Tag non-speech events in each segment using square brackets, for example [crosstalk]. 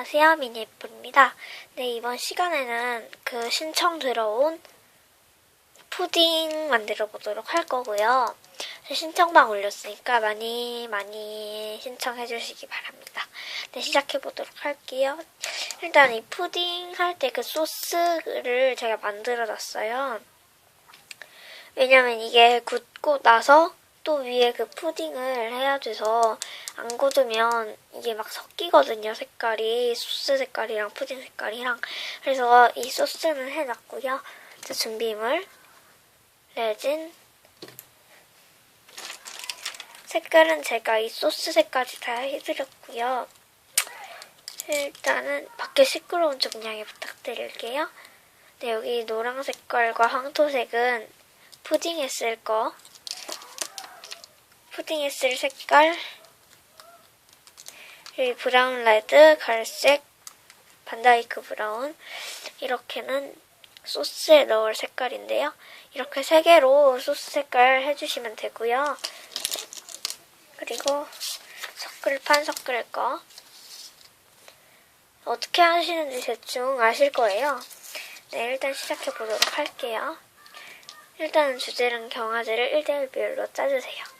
안녕하세요. 미니예쁘입니다. 네, 이번 시간에는 그 신청 들어온 푸딩 만들어 보도록 할 거고요. 신청방 올렸으니까 많이 많이 신청해 주시기 바랍니다. 네, 시작해 보도록 할게요. 일단 이 푸딩 할 때 그 소스를 제가 만들어 놨어요. 왜냐면 이게 굳고 나서 또 위에 그 푸딩을 해야 돼서 안 굳으면 이게 막 섞이거든요, 색깔이. 소스 색깔이랑 푸딩 색깔이랑. 그래서 이 소스는 해놨고요. 자, 준비물. 레진. 색깔은 제가 이 소스 색깔이 다 해드렸고요. 일단은 밖에 시끄러운 좀 양해 부탁드릴게요. 네, 여기 노랑 색깔과 황토색은 푸딩에 쓸 거. 푸딩에 쓸 색깔. 여기 브라운 레드, 갈색, 반다이크 브라운. 이렇게는 소스에 넣을 색깔인데요. 이렇게 세 개로 소스 색깔 해주시면 되고요. 그리고 섞을 판 섞을 거. 어떻게 하시는지 대충 아실 거예요. 네, 일단 시작해 보도록 할게요. 일단은 주제랑 경화제를 1대1 비율로 짜주세요.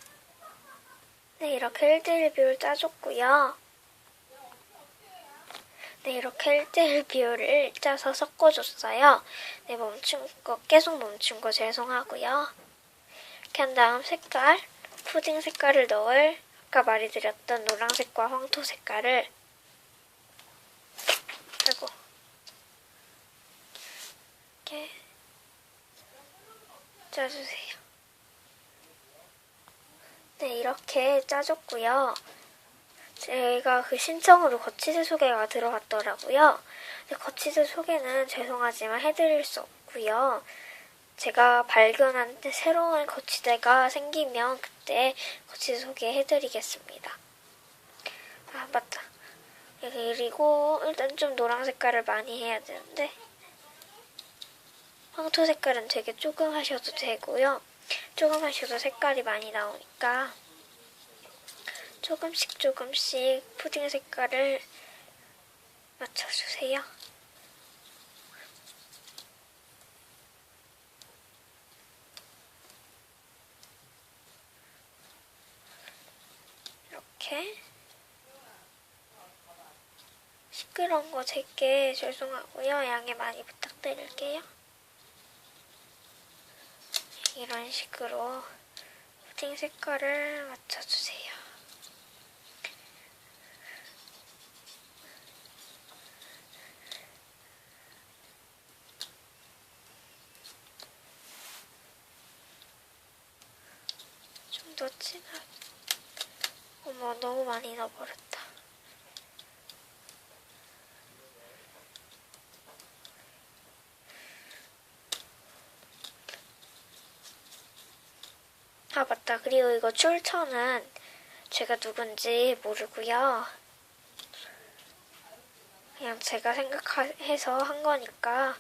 네, 이렇게 1대1 비율 짜줬고요. 네, 이렇게 1대1 [laughs] 비율을 짜서 섞어줬어요. 네, 멈춘 거, 계속 멈춘 거 죄송하고요. 이렇게 한 다음 색깔, 푸딩 색깔을 넣을 아까 말해드렸던 노란색과 황토 색깔을 아이고 이렇게 짜주세요. 네, 이렇게 짜줬고요. 제가 그 신청으로 거치대 소개가 들어갔더라고요. 거치대 소개는 죄송하지만 해드릴 수 없고요. 제가 발견한 새로운 거치대가 생기면 그때 거치대 소개해드리겠습니다. 아, 맞다. 그리고 일단 좀 노랑 색깔을 많이 해야 되는데 황토 색깔은 되게 조금 하셔도 되고요. 조금 하셔도 색깔이 많이 나오니까 조금씩 조금씩 푸딩 색깔을 맞춰주세요. 이렇게 시끄러운 거 제게 죄송하고요. 양해 많이 부탁드릴게요. 이런 식으로 푸딩 색깔을 맞춰주세요. 좀 더 진하게. 어머, 너무 많이 넣어버렸다. 아, 맞다. 그리고 이거 출처는 제가 누군지 모르고요. 그냥 제가 생각해서 한 거니까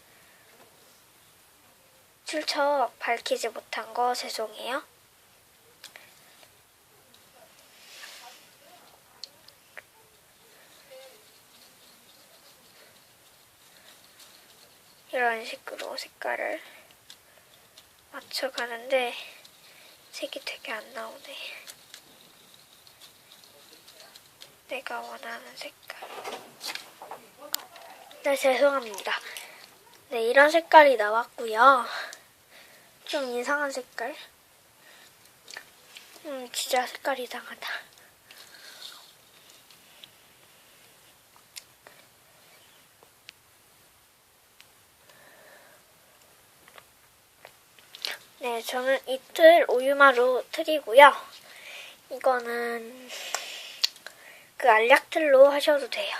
출처 밝히지 못한 거 죄송해요. 이런 식으로 색깔을 맞춰가는데 색이 되게 안 나오네. 내가 원하는 색깔. 네, 죄송합니다. 네, 이런 색깔이 나왔고요. 좀 이상한 색깔. 음, 진짜 색깔 이상하다. 네, 저는 이틀 우유마루 틀이고요. 이거는 그 알약틀로 하셔도 돼요.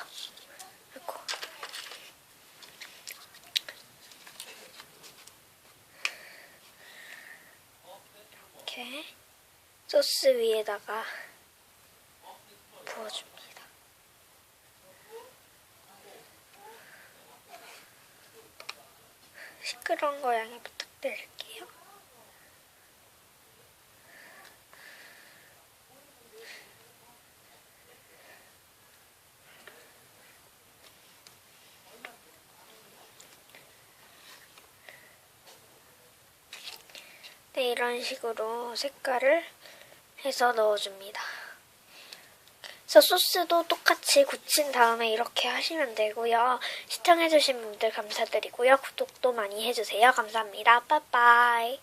이렇게 소스 위에다가 부어줍니다. 시끄러운 거 양해 부탁드릴게요. 네, 이런 식으로 색깔을 해서 넣어줍니다. 그래서 소스도 똑같이 굳힌 다음에 이렇게 하시면 되고요. 시청해주신 분들 감사드리고요. 구독도 많이 해주세요. 감사합니다. 빠빠이.